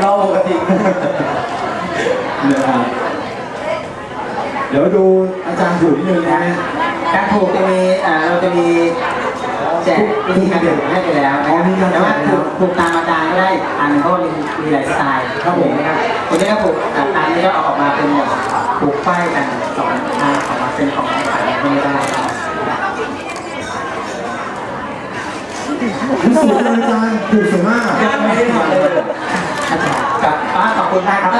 เราปกตินะครับเดี๋ยวดูอาจารย์ถูกนิดนึงนะการผูกจะมีอ่าเราจะมีแจกวิธีการผูกให้ไปแล้วนะครับแต่ว่าผูกผูกตามอาจารย์ก็ได้อันหนึ่งเพราะว่ามีมีหลายสไตล์ครับผมนะครับคนนี้ก็ผูกอ่าตามนี้ก็ออกมาเป็นแบบผูกป้ายกันสองทางออกมาเป็นของขายก็ไม่ได้ครับรู้สึกว่าอาจารย์ถูกสวยมากอะยังไม่ได้ทำเลย คุณมากครับ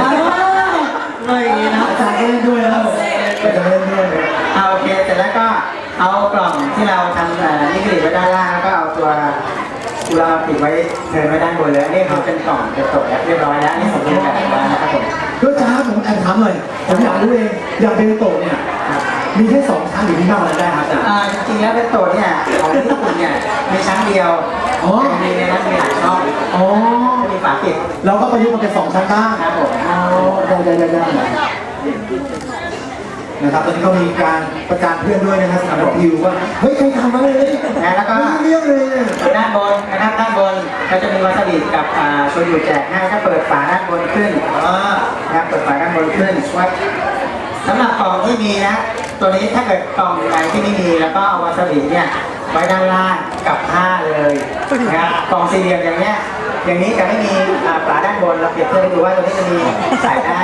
ไม่อย่างนี้นะอาจารย์ก็เล่นด้วยแล้วอาจารย์เล่นด้วยนะเอาโอเคเสร็จแล้วก็เอากล่องที่เราทำเอ่อนิกลิไว้ด้านล่างแล้วก็เอาตัวกุหลาบปิดไว้เทินไว้ด้านบนเลยนี่คือเป็นกล่องเป็นตกแล้วเรียบร้อยแล้วนี่ผมเรียกแบบแล้วนะครับผมก็อาจารย์ผมแอบถามหน่อยผมอยากรู้เองอย่างเบนโตะเนี่ย มีแค่สองชั้นหรือมีมากกว่านั้นได้ครับอาจารย์ อ่าจริงๆแล้วเป็นโตเนี่ยของญี่ปุ่นเนี่ยมีชั้นเดียวอ๋อมีในนั้นมีหลายช่องอ๋อมีฝาปิดเราก็ประยุกต์มาเป็นสองชั้นบ้างครับผมอ๋อได้ได้ได้ได้นะครับตอนนี้ก็มีการประจานเพื่อนด้วยนะครับสำหรับน้องพิวว่า เฮ้ยใครทำมาเลยนะแล้วก็ไม่เรื่องเลยเนี่ย ด้านบนนะครับด้านบนก็จะมีวาซาบิกับอ่าโชยุแจกให้ถ้าเปิดฝาด้านบนขึ้น อ่า นะครับเปิดฝาด้านบนขึ้นว่าสำหรับกล่องที่มีนะ ตัวนี้ถ้าเกิดกล่องไหนที่ไม่มีแล้วก็เอาวาซาบิเนี่ยไว้ด้านล่างกับผ้าเลยนะครับกล่องสี่เหลี่ยมอย่างเนี้ยอย่างนี้จะไม่มีอ่าฝาด้านบนเราเปรียบเทียบให้ดูว่าตัวนี้จะมีใส่ได้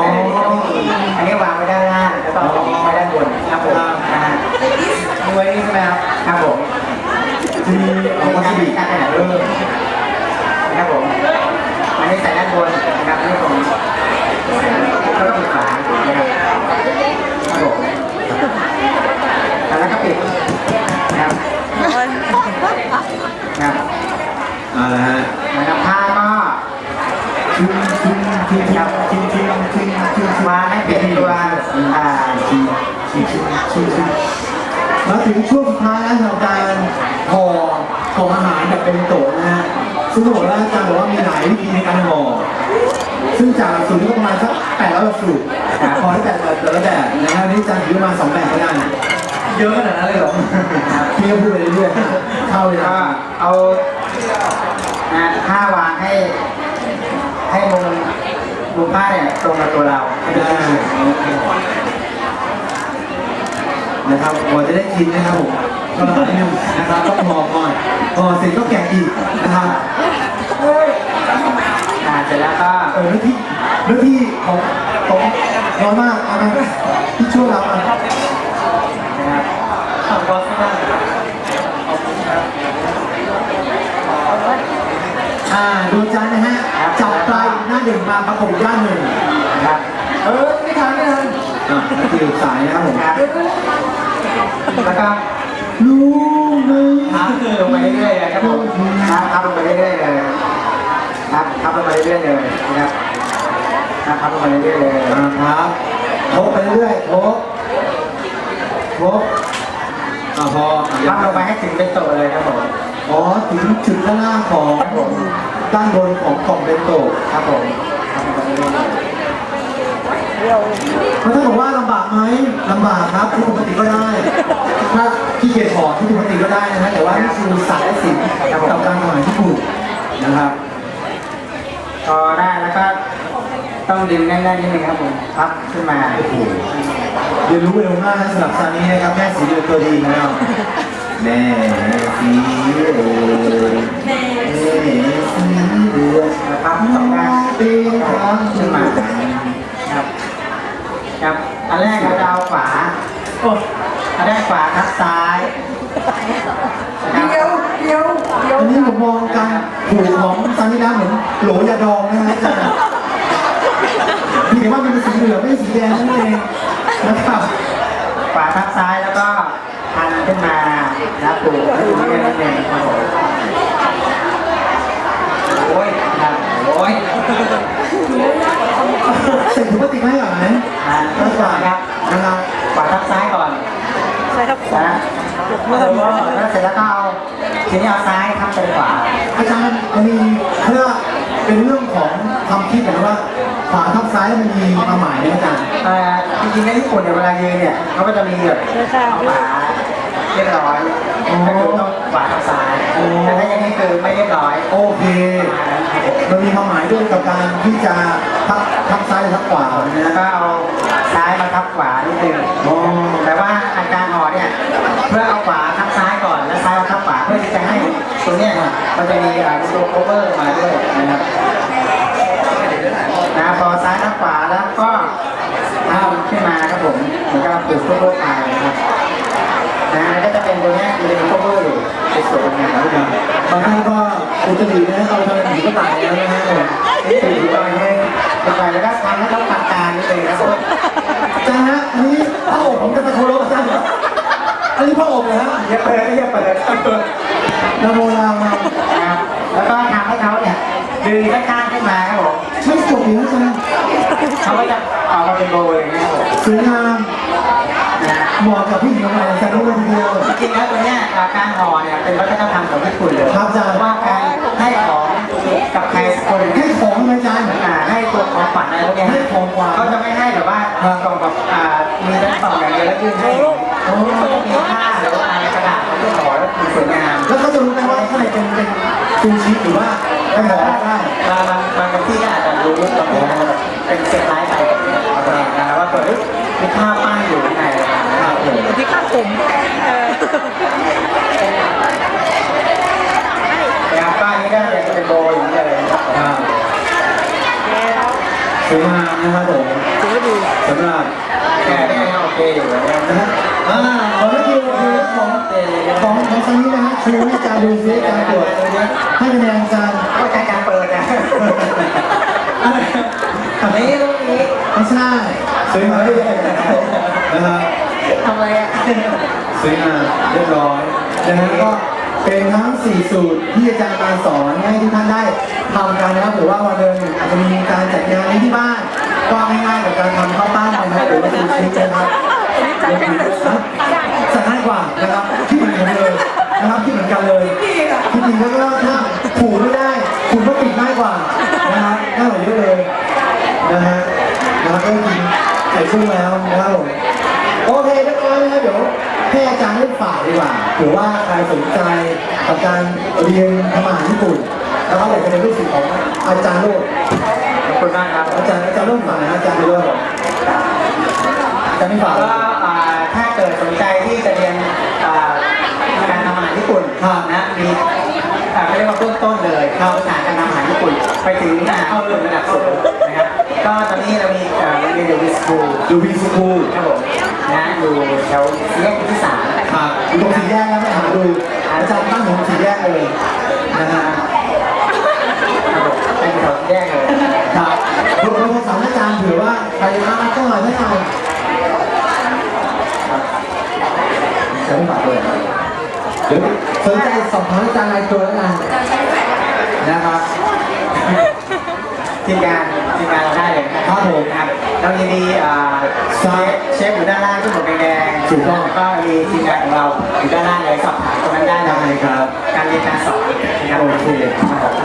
แต่อันนี้จะไม่มีอันนี้วางไว้ด้านล่างแล้วก็เอาของไว้ด้านบนครับผมนะฮะมีไว้นี่ใช่ไหมครับครับผมจ ครับเอาละฮะนะครับผ้าก็ชิ้นชิ้นชิ้นครับชิ้นชิ้นชิ้นชิ้นมาให้เป็นตัวอ่าชิ้นชิ้นชิ้นชิ้นมาถึงช่วงสุท้ายแล้วของการห่อของอาหารแบบเป็นโตะนะฮะซึ่งบอกว่าอาจารย์บอกว่ามีหลายวิธีในการห่อซึ่งจากหลักสูตรก็ประมาณสักแปดร้อยหลักสูตรขอให้แต่แต่ละแบบนะฮะนี่อาจารย์ถือมาสองแบบก็ได้ เยอะขนาดนั้นเลยเหรอพี่ก็พูดไปเรื่อยๆเข้าเลยก็นะเอานะผ้าวางให้ ให้มุมมุมผ้าเนี่ยตรงกับตัวเราให้เป็นที่สุดนะครับกว่าจะได้กินนะครับผมก็นิดนึงนะครับต้องห่อก่อนห่อเสร็จก็แกะอีกนะครับอ่าเสร็จแล้วก็ เออเนื้อที่เนื้อที่ของของน้อยมากเอามาที่ช่วยเราอะ นะครับขอบคุณมากครับ อ่าดูจานนะฮะจับปลายหน้าหนึ่ง มาประกบอีกด้านหนึ่งนะครับเออไม่ทันไม่ทันอะนั่นคือสายนะครับผมครับแล้วก็รู้ไหมพับลงไปเรื่อยๆเลยครับผมครับพับลงไปเรื่อยๆเลยครับพับลงไปเรื่อยๆเลยนะครับครับพับลงไปเรื่อยๆเลยอ่าครับโทบไปเรื่อยๆโทบโทบอ่าพอพับลงไปให้ถึงเป็นโตเลยครับผมอ๋อถึงจุดด้านล่างของด้านบนของกล่องเบนโตะครับผม พับลงไปเรื่อยมันถ้าบอกว่าลำบากไหมลำบากครับที่ปกติก็ได้ ถ้าขี้เกียจถอดที่ปกติก็ได้นะฮะแต่ว่านี่คือศาสตร์และศิลป์กับการทำอาหารที่ถูกนะครับๆพอได้แล้วก็ต้องดึงแน่นๆนิดนึงครับผมพับขึ้นมาโอ้โหเรียนรู้เร็วมากนะสำหรับซานี้นะครับแม่สีเดือนตัวดีของเรา แม่สีเดือแม่สีเดือนพับสองด้านเป็นครั้งขึ้นมาครับ ครับ อันแรกเราจะเอาขวาโอ้อันแรกขวาทับซ้ายนะครับเดียวเดียวอันนี้ผมมองการผูกของซานี้นะเหมือนโหลยาดองนะฮะเพียงแต่ว่ามันเป็นสีเหลืองไม่ใช่สีแดงนั่นเองนะครับขวาทับซ้ายแล้วก็พันขึ้นมา แล้วปลูกให้ดูเรื่อยๆนิดนึงครับผมโอ้ยครับโอ้ยใส่ถุงพลาสติกให้ก่อนไหมอ่าเริ่มก่อนครับนะครับขวาทับซ้ายก่อนใช่ครับนะแล้วเสร็จแล้วก็เอาทีนี้เอาซ้ายทับไปขวาอาจารย์มันมีเพื่อเป็นเรื่องของความคิดนะว่าขวาทับซ้ายมันมีความหมายไหมอาจารย์เอ่อจริงๆในญี่ปุ่นเนี่ยเวลายืนเนี่ยเขาก็จะมีแบบเอาขารียบร้อย ก็คือต้องขวาทางซ้ายแต่ถ้าอย่างนี้คือไม่เรียบร้อยโอเค มันมีความหมายด้วยกับการที่จะทับทับซ้ายหรือทับขวานะแล้วฮะก็เอาซ้ายมาทับขวานิดนึงอ๋อแต่ว่าอาการห่อเนี่ยเพื่อเอาขวาทับซ้ายก่อนแล้วซ้ายมาทับขวาเพื่อที่จะให้ตัวเนี้ยมันจะมีอ่าตัวโคเวอร์มาด้วยนะครับนะพอซ้ายทับขวาแล้วก็เอาขึ้นมาครับผมเหมือนกับปลูกโคเวอร์ไปนะครับ นะแล้วก็จะเป็นตัวนี้ยมีโคเวอร์อยู่เป็นส่วนงานนะครับบางท่านก็อุตรินะเอาทำผีก็ตายแล้วนะฮะนี่ถือไปให้ไปแล้วก็ทำให้เขาปัดกางนิดนึงนะครับอาจาฮะอันนี้พระอบผมจะตะโกนอาจารย์เหรออันนี้พระอบเหรอฮะอย่าเปิดอย่าเปิดนะโมรามาครับแล้วก็ทำให้เขาเนี่ยดึงข้างขึ้นมาครับผมใช่จบอยู่นะอาจารย์เขาก็จะออกมาเป็นโบว์อย่างเงี้ยครับสวยงาม เหมาะกับผู้หญิงของเราอาจารย์รู้เลยทีเดียวจริงๆแล้วตัวเนี้ยอ่าการห่อเนี่ยเป็นวัฒนธรรมของญี่ปุ่นเลยครับอาจารย์ว่าการให้ของกับใครสักคนให้ของไหมอาจารย์อ่าให้ตัวของขวัญอะไรพวกเนี้ยให้ของขวัญเขาจะไม่ให้แบบว่าครับกล่องแบบอ่ามีทั้งกล่องอย่างเดียวแล้วยื่นให้โอ้เขาจะมีผ้าหรือว่าอะไรกระดาษเขาจะห่อแล้วสวยงามแล้วเขาจะรู้ไหมว่าข้างในเป็นเป็นซูชิหรือว่าเป็นหมอได้บางบางบางที่ก็อาจจะรู้บางที่อาจจะแบบเป็นเซตไลฟ์ไป ผมเออนะครับป้ายนี้ก็จะเป็นโบอย่างนี้เลยนะครับครับสวยงามนะครับผมถือว่าดีสำหรับแค่นี้ก็โอเคอยู่แล้วนะนะฮะอ่าขอให้คิวคือของของของซันนี้นะฮะชูให้อาจารย์ดูซิอาจารย์ตรวจให้คะแนนอาจารย์ก็การการเปิดนะนี่ตรงนี้ไม่ใช่สวยงามนะครับ ทำอะไรอะ สวยงามเรียบร้อยนะฮะก็เป็นทั้ง 4 สูตรที่อาจารย์มาสอนให้ทุกท่านได้ทำกันนะครับหรือว่าวันเดินอาจจะมีการจัดงานนี้ที่บ้านก็ง่ายๆกับการทำข้าวปั้นนะครับหรือว่าซูชินะครับจัดกันแบบสดจะง่ายกว่านะครับที่เหมือนกันเลยนะครับที่เหมือนกันเลยที่จริงแล้วก็ถ้าผูไม่ได้ผูก็ปิดง่ายกว่านะครับง่ายกว่าเยอะเลยนะฮะนะครับก็จริงใส่ซุ้มแล้วนะครับ กับการเรียนทำอาหารญี่ปุ่น แล้วก็อยากจะเป็นลูกศิษย์ของอาจารย์โลดขอบคุณมากครับอาจารย์อาจารย์โลดฝากนะอาจารย์ไปด้วยอาจารย์ไม่ฝากก็อ่าถ้าเกิดสนใจที่จะเรียนอ่าการทำอาหารญี่ปุ่นนะมีอ่าเขาเรียกว่าเบื้องต้นเลยเข้าสายการทำอาหารญี่ปุ่น ไปถึงอ่าเข้าเรื่องระดับสูงนะครับก็ตอนนี้เรามีอ่าโรงเรียนเดวิสคูลดูวีสคูลครับผมนะอยู่แถวสี่แยกที่สามครับอยู่ตรงสี่แยกนะไปหาดู อาจารย์ตั้งผมสี่แยกเลยนะฮะครับเป็นแถวแยกเลยครับโทรโทรศัพท์อาจารย์ถือว่าใครมาก็หน่อยไม่เอาจะไม่ฝากเลยเดี๋ยวสนใจสอบถามอาจารย์รายตัวแล้วกันนะครับทีมงาน ครับผมครับเราจะมีอ่าเชฟเชฟอยู่ด้านล่างที่หมวกแดงๆถูกต้อง แล้วก็มีทีมงานของเราอยู่ด้านล่างเลยสอบถามตรงนั้นได้เลได้ยครับการเรียนการสอนนะครับโอเค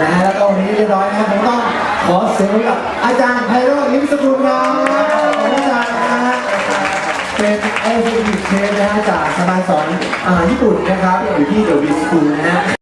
นะฮะแล้วก็วันนี้เรียบร้อยนะครับผมต้องขอเสียงปรบมือกับอาจารย์ไพโรจน์ลิมสกุลครับขอบคุณอาจารย์นะฮะเป็นเอฟเฟกต์เชฟนะฮะจากสถาบันสอนอาหารญี่ปุ่นนะครับอยู่ที่เดอะวิสคูลนะฮะ